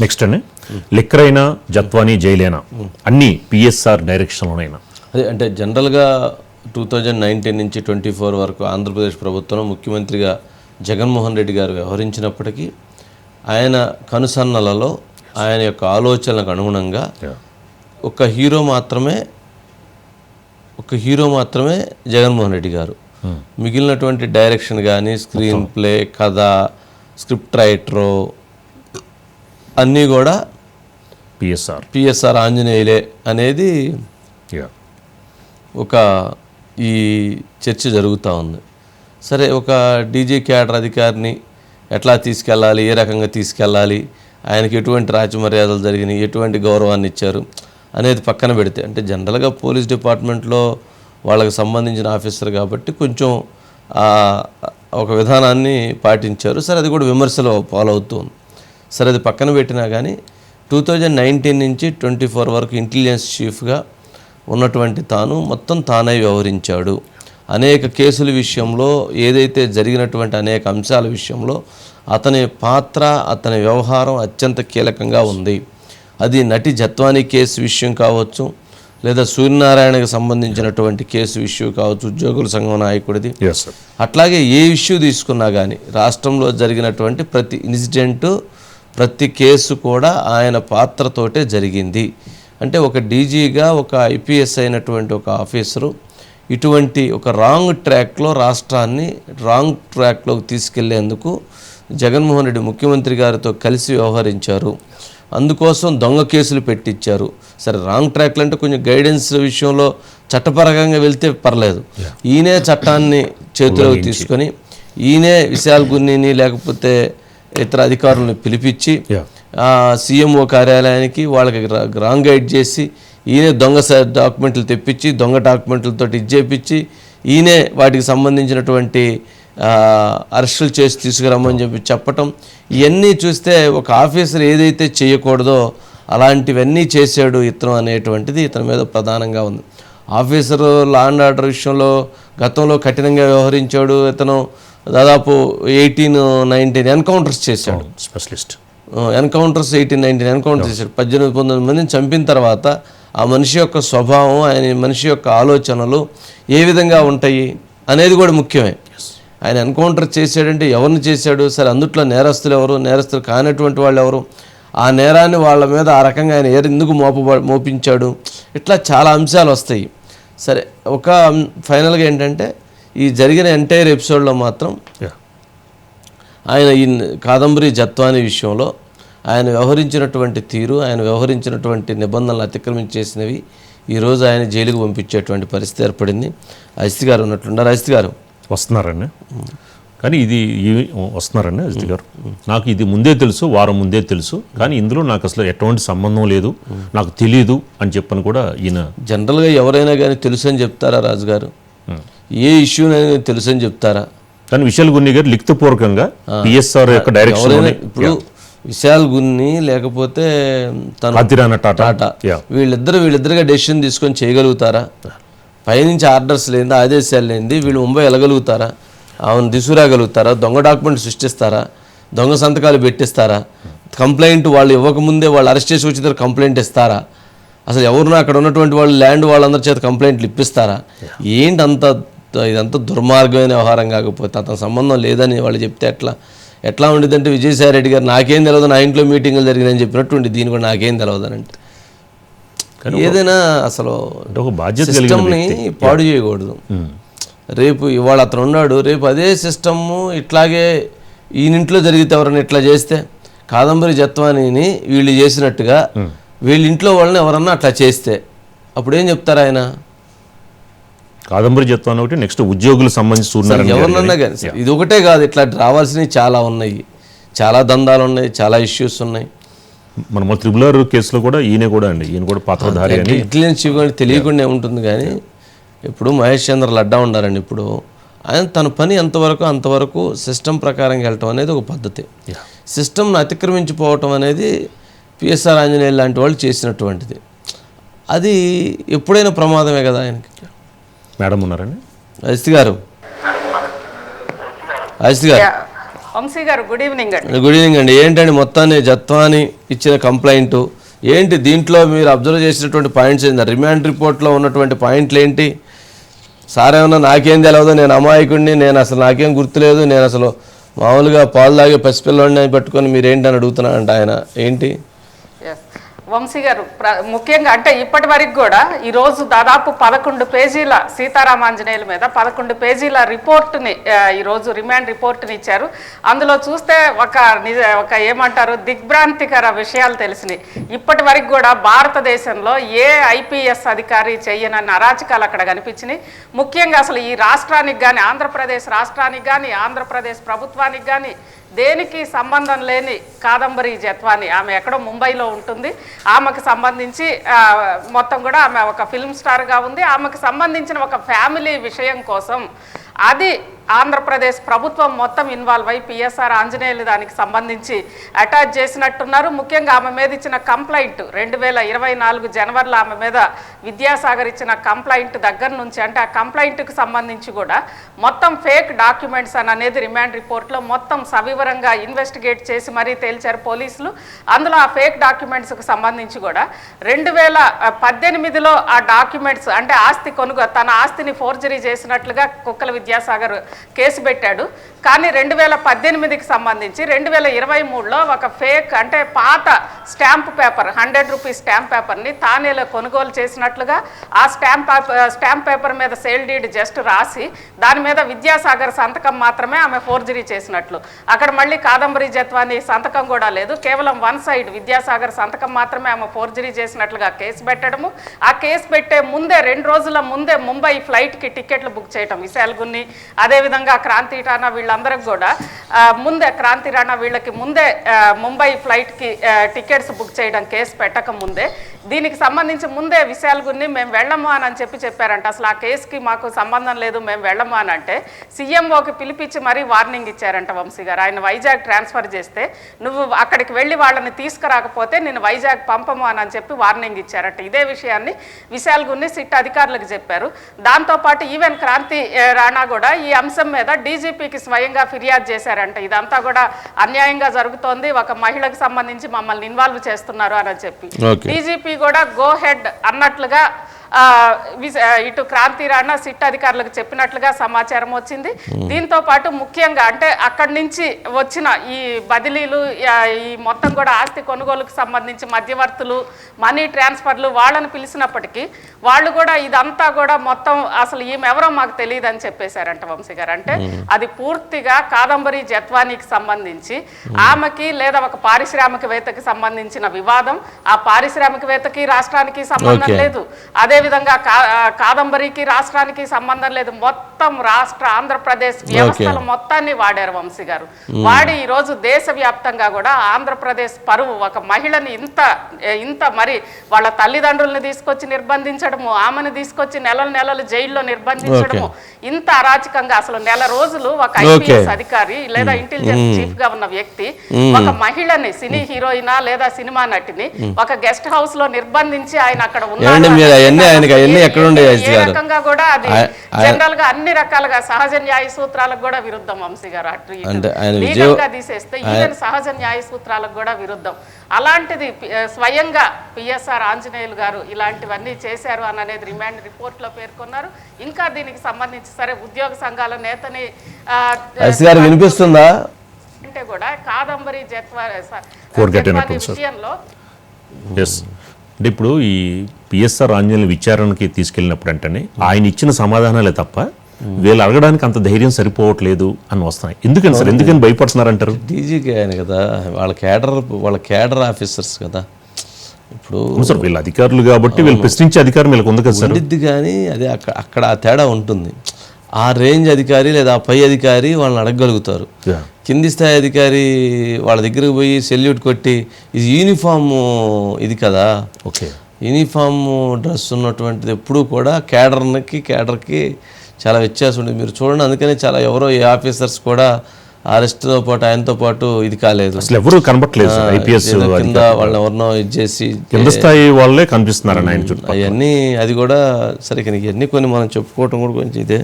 Next అండి. లిక్కరైనా జత్వానీ జైలేనా? అన్ని PSR డైరెక్షన్లోనైనా. అదే అంటే జనరల్గా టూ థౌజండ్ నైన్టీన్ నుంచి ట్వంటీ ఫోర్ వరకు ఆంధ్రప్రదేశ్ ప్రభుత్వం ముఖ్యమంత్రిగా జగన్మోహన్ రెడ్డి గారు వ్యవహరించినప్పటికీ ఆయన కనుసన్నలలో ఆయన యొక్క ఆలోచనలకు అనుగుణంగా ఒక హీరో మాత్రమే ఒక హీరో మాత్రమే జగన్మోహన్ రెడ్డి గారు. మిగిలినటువంటి డైరెక్షన్ కానీ స్క్రీన్ ప్లే కథ స్క్రిప్ట్ రైటరు అన్నీ కూడా పిఎస్ఆర్ పిఎస్ఆర్ ఆంజనేయులే అనేది ఒక ఈ చర్చ జరుగుతూ ఉంది. సరే ఒక డీజీ క్యాడర్ అధికారిని ఎట్లా తీసుకెళ్ళాలి ఏ రకంగా తీసుకెళ్ళాలి ఆయనకి ఎటువంటి రాజమర్యాదలు జరిగినాయి ఎటువంటి గౌరవాన్ని ఇచ్చారు అనేది పక్కన పెడితే అంటే జనరల్గా పోలీస్ డిపార్ట్మెంట్లో వాళ్ళకి సంబంధించిన ఆఫీసర్ కాబట్టి కొంచెం ఒక విధానాన్ని పాటించారు. సరే అది కూడా విమర్శలో ఫాలో అవుతుంది సరే అది పక్కన పెట్టినా కానీ టూ థౌజండ్ నైన్టీన్ నుంచి ట్వంటీ ఫోర్ వరకు ఇంటెలిజెన్స్ చీఫ్గా ఉన్నటువంటి తాను మొత్తం తానే వ్యవహరించాడు. అనేక కేసుల విషయంలో ఏదైతే జరిగినటువంటి అనేక అంశాల విషయంలో అతని పాత్ర అతని వ్యవహారం అత్యంత కీలకంగా ఉంది. అది నటి జత్వానీ కేసు విషయం కావచ్చు లేదా సూర్యనారాయణకు సంబంధించినటువంటి కేసు విషయం కావచ్చు ఉద్యోగుల సంఘం నాయకుడిది. అట్లాగే ఏ ఇష్యూ తీసుకున్నా కానీ రాష్ట్రంలో జరిగినటువంటి ప్రతి ఇన్సిడెంటు ప్రతి కేసు కూడా ఆయన పాత్రతోటే జరిగింది. అంటే ఒక డీజీగా ఒక ఐపీఎస్ అయినటువంటి ఒక ఆఫీసరు ఇటువంటి ఒక రాంగ్ ట్రాక్లో రాష్ట్రాన్ని రాంగ్ ట్రాక్లోకి తీసుకెళ్ళేందుకు జగన్మోహన్ రెడ్డి ముఖ్యమంత్రి గారితో కలిసి వ్యవహరించారు. అందుకోసం దొంగ కేసులు పెట్టించారు సరే రాంగ్ ట్రాక్లు అంటే కొంచెం గైడెన్స్ విషయంలో చట్టపరంగా వెళ్తే పర్లేదు. ఈయనే చట్టాన్ని చేతిలోకి తీసుకొని ఈయనే విశాల్ గున్నీని లేకపోతే ఇతర అధికారులను పిలిపించి సీఎంఓ కార్యాలయానికి వాళ్ళకి రాంగ్ గైడ్ చేసి ఈయనే దొంగ డాక్యుమెంట్లు తెప్పించి దొంగ డాక్యుమెంట్లతో ఇచ్చేపించి ఈయనే వాటికి సంబంధించినటువంటి అరెస్టులు చేసి తీసుకురమ్మని చెప్పి చెప్పటం ఇవన్నీ చూస్తే ఒక ఆఫీసర్ ఏదైతే చేయకూడదో అలాంటివన్నీ చేశాడు ఇతను అనేటువంటిది ఇతని మీద ప్రధానంగా ఉంది. ఆఫీసర్ లా అండ్ ఆర్డర్ విషయంలో గతంలో కఠినంగా వ్యవహరించాడు ఇతను. దాదాపు ఎయిటీన్ నైన్టీన్ ఎన్కౌంటర్స్ చేశాడు. Specialist. Encounters eighteen nineteen encounter చేశాడు. పద్దెనిమిది పంతొమ్మిది మందిని చంపిన తర్వాత ఆ మనిషి యొక్క స్వభావం ఆయన మనిషి యొక్క ఆలోచనలు ఏ విధంగా ఉంటాయి అనేది కూడా ముఖ్యమే. ఆయన ఎన్కౌంటర్ చేశాడంటే ఎవరిని చేశాడు? సరే అందుట్లో నేరస్తులు ఎవరు? నేరస్తులు కానటువంటి వాళ్ళు ఎవరు? ఆ నేరాన్ని వాళ్ళ మీద ఆ రకంగా ఆయన ఎందుకు మోప మోపించాడు? ఇట్లా చాలా అంశాలు వస్తాయి. సరే ఒక ఫైనల్గా ఏంటంటే ఈ జరిగిన ఎంటైర్ ఎపిసోడ్లో మాత్రం ఆయన ఈ కాదంబరి జత్వాని విషయంలో ఆయన వ్యవహరించినటువంటి తీరు ఆయన వ్యవహరించినటువంటి నిబంధనలు అతిక్రమించేసినవి ఈరోజు ఆయన జైలుకు పంపించేటువంటి పరిస్థితి ఏర్పడింది. అజిత్ గారు ఉన్నట్లున్నారు. అజిత్ గారు. వస్తున్నారండి. కానీ ఇది వస్తున్నారండి అజిత్ గారు. నాకు ఇది ముందే తెలుసు వారం ముందే తెలుసు. కానీ ఇందులో నాకు అసలు ఎటువంటి సంబంధం లేదు. నాకు తెలియదు అని చెప్పని కూడా ఈయన జనరల్గా ఎవరైనా కానీ తెలుసు అని చెప్తారా రాజుగారు? ఏ ఇష్యూనైనా తెలుసు అని చెప్తారా? కానీ విశాల్ గున్ని గారు లిఖితపూర్వకంగా పిఎస్ఆర్ యొక్క డైరెక్షన్ ఇప్పుడు విశాల్ గున్ని లేకపోతే తను టాటా. వీళ్ళిద్దరు వీళ్ళిద్దరుగా డెసిషన్ తీసుకొని చేయగలుగుతారా? పైనుంచి ఆర్డర్స్ లేనిది ఆదేశాలు లేనిది వీళ్ళు ముంబై వెళ్ళగలుగుతారా? అవును దిసురాగలుగుతారా దొంగ డాక్యుమెంట్ సృష్టిస్తారా? దొంగ సంతకాలు పెట్టిస్తారా? కంప్లైంట్ వాళ్ళు ఇవ్వకముందే వాళ్ళు అరెస్ట్ చేసి వచ్చిన కంప్లైంట్ ఇస్తారా? అసలు ఎవరున్నా అక్కడ ఉన్నటువంటి వాళ్ళు ల్యాండ్ వాళ్ళందరి చేత కంప్లైంట్లు ఇప్పిస్తారా? ఏంటి అంత ఇదంతా దుర్మార్గమైన వ్యవహారం కాకపోతే అతని సంబంధం లేదని వాళ్ళు చెప్తే ఎట్లా? ఎట్లా ఉండేదంటే విజయసాయి రెడ్డి గారు నాకేం తెలియదు నా ఇంట్లో మీటింగ్లు జరిగినాయని చెప్పినట్టు ఉండి దీని కూడా నాకేం తెలియదు అని అంటే. ఏదైనా అసలు ఒక బాధ్యత సిస్టమ్ని పాడు చేయకూడదు. రేపు ఇవాళ అతను ఉన్నాడు రేపు అదే సిస్టము ఇట్లాగే ఈయనింట్లో జరిగితే ఎవరైనా ఇట్లా చేస్తే కాదంబరి జత్వానీని వీళ్ళు చేసినట్టుగా వీళ్ళ ఇంట్లో వాళ్ళని ఎవరన్నా అట్లా చేస్తే అప్పుడు ఏం చెప్తారు ఆయన? కాదంబరి జత్వాన్ ఒకటి నెక్స్ట్ ఉద్యోగులకు సంబంధించి ఎవరినన్నా కానీ ఇది ఒకటే కాదు ఇట్లా రావాల్సినవి చాలా ఉన్నాయి చాలా దందాలు ఉన్నాయి చాలా ఇష్యూస్ ఉన్నాయి. మన త్రిబుల్ ఆర్ కేసులో కూడా ఈయన కూడా అండి ఈయన కూడా పాత్రధారి అని. ఇంటెలిజెన్స్ తెలియకుండా ఉంటుంది కానీ ఇప్పుడు మహేష్ చంద్ర లడ్డా ఉన్నారండి ఇప్పుడు. ఆయన తన పని ఎంతవరకు అంతవరకు సిస్టమ్ ప్రకారం వెళ్ళటం అనేది ఒక పద్ధతి. సిస్టమ్ను అతిక్రమించిపోవటం అనేది పిఎస్ఆర్ ఆంజనేయులు లాంటి వాళ్ళు చేసినటువంటిది. అది ఎప్పుడైనా ప్రమాదమే కదా ఆయనకి. మేడం ఉన్నారండి? అజిత్ గారు. అజిత్ గారు. వంశీ గారు గుడ్ ఈవినింగ్ అండి. గుడ్ ఈవినింగ్ అండి. ఏంటండి మొత్తాన్ని జత్వాని ఇచ్చిన కంప్లైంట్? ఏంటి దీంట్లో మీరు అబ్జర్వ్ చేసినటువంటి పాయింట్స్ ఏంటి? రిమాండ్ రిపోర్ట్లో ఉన్నటువంటి పాయింట్లు ఏంటి? సార్ ఏమన్నా నాకేం తెలియదు నేను అమాయకుడిని నేను అసలు నాకేం గుర్తులేదు నేను అసలు మామూలుగా పాలు తాగే పసిపిల్లని పట్టుకొని మీరు ఏంటని అడుగుతున్నారంట ఆయన? ఏంటి. వంశీ గారు ప్ర- ముఖ్యంగా అంటే ఇప్పటి వరకు కూడా ఈరోజు దాదాపు పదకొండు పేజీల సీతారామాంజనేయుల మీద పదకొండు పేజీల రిపోర్ట్ని ఈరోజు రిమాండ్ రిపోర్ట్ని ఇచ్చారు. అందులో చూస్తే ఒక నిజ ఒక ఏమంటారు దిగ్భ్రాంతికర విషయాలు తెలిసినాయి. ఇప్పటి వరకు కూడా భారతదేశంలో ఏ ఐపీఎస్ అధికారి చేయనన్న అరాచకాలు అక్కడ కనిపించినాయి. ముఖ్యంగా అసలు ఈ రాష్ట్రానికి కానీ ఆంధ్రప్రదేశ్ రాష్ట్రానికి కానీ ఆంధ్రప్రదేశ్ ప్రభుత్వానికి కానీ దేనికి సంబంధం లేని కాదంబరి జత్వాని? ఆమె ఎక్కడో ముంబైలో ఉంటుంది. ఆమెకు సంబంధించి మొత్తం కూడా ఆమె ఒక ఫిల్మ్ స్టార్గా ఉంది. ఆమెకు సంబంధించిన ఒక ఫ్యామిలీ విషయం కోసం అది ఆంధ్రప్రదేశ్ ప్రభుత్వం మొత్తం ఇన్వాల్వ్ అయి పిఎస్ఆర్ ఆంజనేయులు దానికి సంబంధించి అటాచ్ చేసినట్టున్నారు. ముఖ్యంగా ఆమె మీద ఇచ్చిన కంప్లైంట్ రెండు వేల ఇరవై నాలుగు జనవరిలో ఆమె మీద విద్యాసాగర్ ఇచ్చిన కంప్లైంట్ దగ్గర నుంచి అంటే ఆ కంప్లైంట్కి సంబంధించి కూడా మొత్తం ఫేక్ డాక్యుమెంట్స్ అని అనేది రిమాండ్ రిపోర్ట్లో మొత్తం సవివరంగా ఇన్వెస్టిగేట్ చేసి మరీ తేల్చారు పోలీసులు. అందులో ఆ ఫేక్ డాక్యుమెంట్స్కి సంబంధించి కూడా రెండు వేల పద్దెనిమిదిలో ఆ డాక్యుమెంట్స్ అంటే ఆస్తి కొనుగో తన ఆస్తిని ఫోర్జరీ చేసినట్లుగా కుక్కల విద్యాసాగర్ కేసు పెట్టాడు. కానీ రెండు వేల పద్దెనిమిదికి సంబంధించి రెండు వేల ఇరవై మూడులో ఒక ఫేక్ అంటే పాత stamp paper hundred rupees stamp పేపర్ని తానేలో కొనుగోలు చేసినట్లుగా ఆ స్టాంప్ పేపర్ స్టాంప్ పేపర్ మీద సేల్ డీడ్ జస్ట్ రాసి దాని మీద విద్యాసాగర్ సంతకం మాత్రమే ఆమె ఫోర్జరీ చేసినట్లు. అక్కడ మళ్ళీ కాదంబరి జత్వాని సంతకం కూడా లేదు. కేవలం వన్ సైడ్ విద్యాసాగర్ సంతకం మాత్రమే ఆమె ఫోర్జరీ చేసినట్లుగా కేసు పెట్టడము. ఆ కేసు పెట్టే ముందే రెండు రోజుల ముందే ముంబై ఫ్లైట్కి టికెట్లు బుక్ చేయటం విశాల్ గున్ని. అదేవిధంగా క్రాంతి టానా వీళ్ళందరికి కూడా ముందే క్రాంతి రాణా వీళ్ళకి ముందే ముంబై ఫ్లైట్కి టికెట్స్ బుక్ చేయడం కేసు పెట్టక ముందే దీనికి సంబంధించి ముందే విశాల్ గురించి మేము వెళ్ళము అని చెప్పి చెప్పారంట. అసలు ఆ కేసుకి మాకు సంబంధం లేదు మేము వెళ్ళము అని అంటే సీఎంఓకి పిలిపించి మరీ వార్నింగ్ ఇచ్చారంట వంశీ గారు. ఆయన వైజాగ్ ట్రాన్స్ఫర్ చేస్తే నువ్వు అక్కడికి వెళ్ళి వాళ్ళని తీసుకురాకపోతే నేను వైజాగ్ పంపము అని చెప్పి వార్నింగ్ ఇచ్చారట. ఇదే విషయాన్ని విశాల్ గురిని సిట్ అధికారులకు చెప్పారు. దాంతోపాటు ఈవెన్ క్రాంతి రాణా కూడా ఈ అంశం మీద డీజీపీకి స్వయంగా ఫిర్యాదు చేశారంట. ఇదంతా కూడా అన్యాయంగా జరుగుతోంది. ఒక మహిళకు సంబంధించి మమ్మల్ని ఇన్వాల్వ్ చేస్తున్నారు అని చెప్పి. డీజీపీ కూడా గో హెడ్ అన్నట్లుగా ఇటు క్రాంతి రాణా సిట్ అధికారులకు చెప్పినట్లుగా సమాచారం వచ్చింది. దీంతో పాటు ముఖ్యంగా అంటే అక్కడి నుంచి వచ్చిన ఈ బదిలీలు ఈ మొత్తం కూడా ఆస్తి కొనుగోలుకు సంబంధించి మధ్యవర్తులు మనీ ట్రాన్స్ఫర్లు వాళ్ళని పిలిచినప్పటికీ వాళ్ళు కూడా ఇదంతా కూడా మొత్తం అసలు ఈమె ఎవరో మాకు తెలియదు అని చెప్పేశారంట వంశీ గారు. అంటే అది పూర్తిగా కాదంబరి జత్వానికి సంబంధించి ఆమెకి లేదా ఒక పారిశ్రామికవేత్తకి సంబంధించిన వివాదం. ఆ పారిశ్రామికవేత్తకి రాష్ట్రానికి సంబంధం. లేదు. అదే విధంగా కా- ఆ, కాదంబరికి రాష్ట్రానికి సంబంధం లేదు. మొత్తం రాష్ట్ర ఆంధ్రప్రదేశ్ వ్యవస్థల మొత్తాన్ని వాడారు వంశీ గారు. వాడి ఈ రోజు దేశవ్యాప్తంగా కూడా ఆంధ్రప్రదేశ్ పరువు ఒక మహిళని ఇంత ఇంత మరి వాళ్ళ తల్లిదండ్రుల్ని తీసుకొచ్చి నిర్బంధించడము ఆమెను తీసుకొచ్చి నెలలు నెలలు జైల్లో నిర్బంధించడము ఇంత అరాచకంగా అసలు నెల రోజులు ఒక ఐపీఎస్ అధికారి లేదా ఇంటెలిజెన్స్ చీఫ్గా ఉన్న వ్యక్తి ఒక మహిళని సినీ హీరోయినా లేదా సినిమా నటిని ఒక గెస్ట్ హౌస్లో నిర్బంధించి ఆయన అక్కడ ఉన్నారు అవన్నీ ఆయనకి అవన్నీ ఏ- ఎక్కడ ఉండే గారు? రకంగా కూడా అది జనరల్గా అన్ని రకాలుగా సహజ న్యాయ సూత్రాలకు కూడా విరుద్ధం వంశీ గారు అటు. అంటే ఆయన విజయ- తీసేస్తే ఈవెన్ సహజ న్యాయ సూత్రాలకు కూడా విరుద్ధం అలాంటిది స్వయంగా పిఎస్ఆర్ ఆంజనేయులు గారు ఇలాంటివన్నీ చేశారు అని అనేది రిమాండ్ రిపోర్ట్లో పేర్కొన్నారు ఇంకా దీనికి సంబంధించి సరే ఉద్యోగ సంఘాల నేతని వినిపిస్తుందా అంటే కూడా కాదంబరి జత్వా స- కోరుగట్టినట్టు జత్వాని సార్. విషయంలో అంటే ఇప్పుడు ఈ పిఎస్ఆర్ ఆంజనేయులు విచారణకి తీసుకెళ్ళినప్పుడు అంటేనే ఆయన ఇచ్చిన సమాధానాలే తప్ప వీళ్ళు అడగడానికి అంత ధైర్యం సరిపోవట్లేదు అని వస్తున్నాయి. ఎందుకని సార్? ఎందుకని భయపడుతున్నారంటారు? డీజీకి ఆయన కదా. వాళ్ళ కేడర్ వాళ్ళ కేడర్ ఆఫీసర్స్ కదా. ఇప్పుడు సార్ వీళ్ళు అధికారులు కాబట్టి వీళ్ళు ప్రశ్నించే అధికారం వీళ్ళకి ఉంది కదా సార్? కానీ అది అక్కడ అక్కడ ఆ తేడా ఉంటుంది. ఆ రేంజ్ అధికారి లేదా ఆ పై అధికారి వాళ్ళని అడగగలుగుతారు. కింది స్థాయి అధికారి వాళ్ళ దగ్గరకు పోయి సెల్యూట్ కొట్టి ఇది యూనిఫామ్ ఇది కదా. ఓకే. యూనిఫామ్ డ్రెస్ ఉన్నటువంటిది ఎప్పుడూ కూడా కేడర్కి కేడర్కి చాలా వ్యత్యాసం ఉంటుంది. మీరు చూడండి అందుకనే చాలా ఎవరో ఈ ఆఫీసర్స్ కూడా అరెస్ట్తో పాటు ఆయనతో పాటు ఇది కాలేదు. అసలు ఎవరు కనబట్టలేదు ఐపీఎస్ కింద వాళ్ళని ఎవరినో ఇది చేసి కింద స్థాయి వాళ్ళే కనిపిస్తున్నారని ఆయన చుట్టూ అవన్నీ అది కూడా సరే ఇక ఇవన్నీ కొన్ని మనం చెప్పుకోవటం కూడా కొంచెం ఇదే.